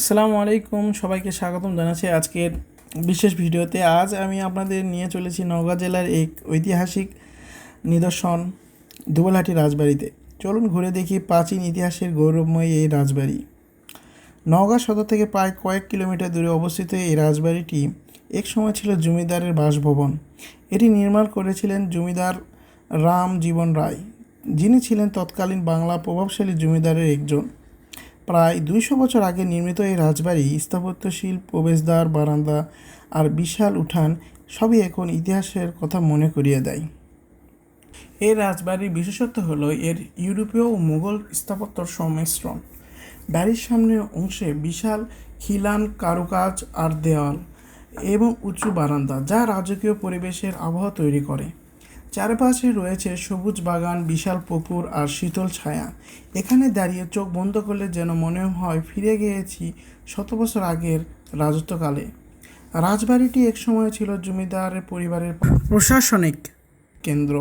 আসসালামু আলাইকুম, সবাইকে স্বাগতম জানাচ্ছি আজকের বিশেষ ভিডিওতে। আজ আমি আপনাদের নিয়ে চলেছি নওগাঁ জেলার এক ঐতিহাসিক নিদর্শন দুবলহাটি রাজবাড়িতে। চলুন ঘুরে দেখি প্রাচীন ইতিহাসের গৌরবময় এই রাজবাড়ি। নওগাঁ সদর থেকে প্রায় কয়েক কিলোমিটার দূরে অবস্থিত এই রাজবাড়িটি এক সময় ছিল জমিদারের বাসভবন। এটি নির্মাণ করেছিলেন জমিদার রাম জীবন রায়, যিনি ছিলেন তৎকালীন বাংলা প্রভাবশালী জমিদারের একজন। প্রায় দুইশো বছর আগে নির্মিত এই রাজবাড়ি স্থাপত্যশীল প্রবেশদ্বার, বারান্দা আর বিশাল উঠান সবই এখন ইতিহাসের কথা মনে করিয়ে দেয়। এই রাজবাড়ির বিশেষত্ব হলো এর ইউরোপীয় ও মুঘল স্থাপত্যর সংমিশ্রণ। বাড়ির সামনের অংশে বিশাল খিলান, কারুকাজ আর দেওয়াল এবং উঁচু বারান্দা যা রাজকীয় পরিবেশের আবহাওয়া তৈরি করে। চারপাশে রয়েছে সবুজ বাগান, বিশাল পুকুর আর শীতল ছায়া। এখানে দাঁড়িয়ে চোখ বন্ধ করলে যেন মনে হয় ফিরে গিয়েছি শত বছর আগের রাজত্বকালে। রাজবাড়িটি একসময় ছিল জমিদার পরিবারের প্রশাসনিক কেন্দ্র।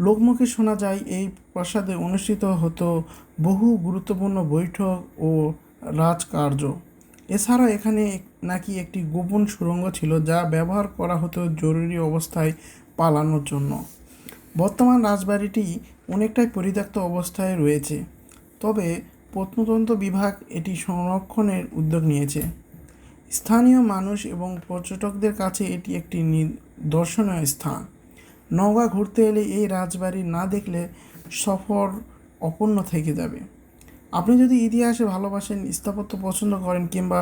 লোকমুখে শোনা যায়, এই প্রাসাদে অনুষ্ঠিত হতো বহু গুরুত্বপূর্ণ বৈঠক ও রাজকার্য। এছাড়া এখানে নাকি একটি গোপন সুড়ঙ্গ ছিল যা ব্যবহার করা হতো জরুরি অবস্থায় পালানোর জন্য। বর্তমান রাজবাড়িটি অনেকটাই পরিত্যক্ত অবস্থায় রয়েছে, তবে প্রত্নতন্ত্র বিভাগ এটি সংরক্ষণের উদ্যোগ নিয়েছে। স্থানীয় মানুষ এবং পর্যটকদের কাছে এটি একটি দর্শনীয় স্থান। নওগাঁ ঘুরতে এলে এই রাজবাড়ি না দেখলে সফর অপূর্ণ থেকে যাবে। আপনি যদি ইতিহাসে ভালোবাসেন, স্থাপত্য পছন্দ করেন কিংবা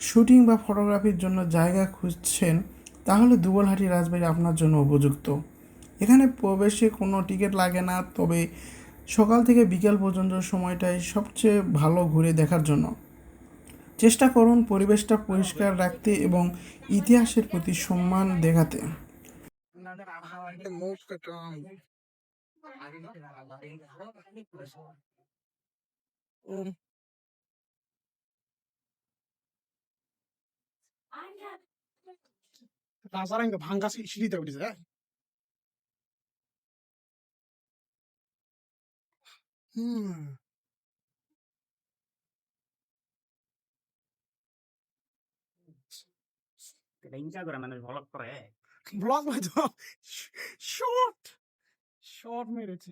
শুটিং বা ফটোগ্রাফির জন্য জায়গা খুঁজছেন তাহলে দুবলহাটি রাজবাড়ি আপনার জন্য উপযুক্ত। এখানে প্রবেশে কোনো টিকিট লাগে না, তবে সকাল থেকে বিকেল পর্যন্ত সময়টাই সবচেয়ে ভালো ঘুরে দেখার জন্য। চেষ্টা করুন পরিবেশটা পরিষ্কার রাখতে এবং ইতিহাসের প্রতি সম্মান দেখাতে। ইঙ্গা ভাঙ্গা সি- সিঁড়িতে উঠেছে হ্যাঁ হুম এটা ইনকা করে মানুষ ভ্লগ করে ব্লক হয়তো শর্ট শর্ট মেরেছে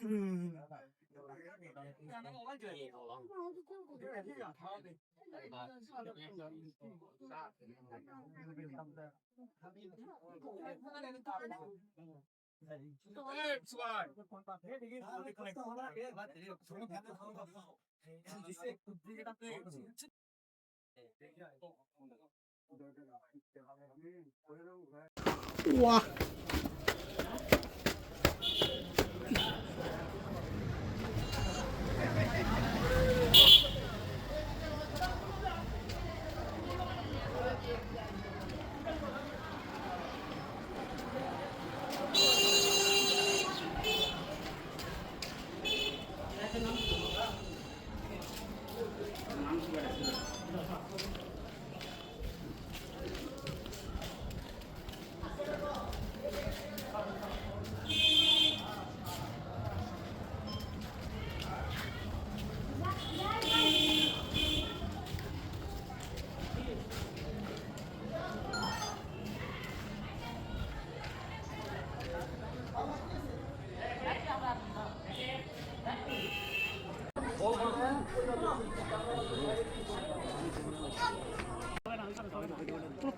嗯，现在我完全没有了。哇！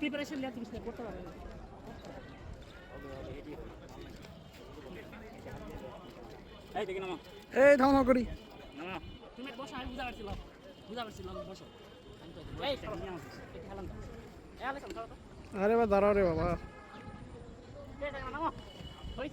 প্রিপারেশন নেওয়া জিনিস নিয়ে করতে পারবে না। এই দেখি নামা। এই থামা করি। নামা। তুমি বসো আমি বুঝা পারছিলাম বুঝা পারছিলাম বসো। আরে বা দাঁড়াও রে বাবা। এই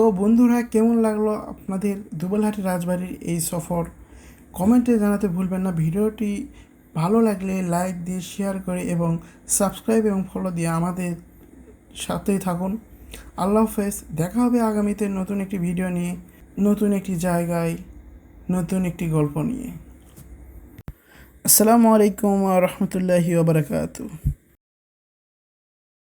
তো বন্ধুরা, কেমন লাগল আপনাদের দুবলহাটি রাজবাড়ির এই সফর? কমেন্টে জানাতে ভুলবেন না। ভিডিওটি ভালো লাগলে লাইক দিয়ে শেয়ার করে এবং সাবস্ক্রাইব এবং ফলো দিয়ে আমাদের সাথেই থাকুন। আল্লাহ হাফেজ। দেখা হবে আগামীতে নতুন একটি ভিডিও নিয়ে, নতুন একটি জায়গায়, নতুন একটি গল্প নিয়ে। আসসালামু আলাইকুম রহমতুল্লাহি ওবরাকাতু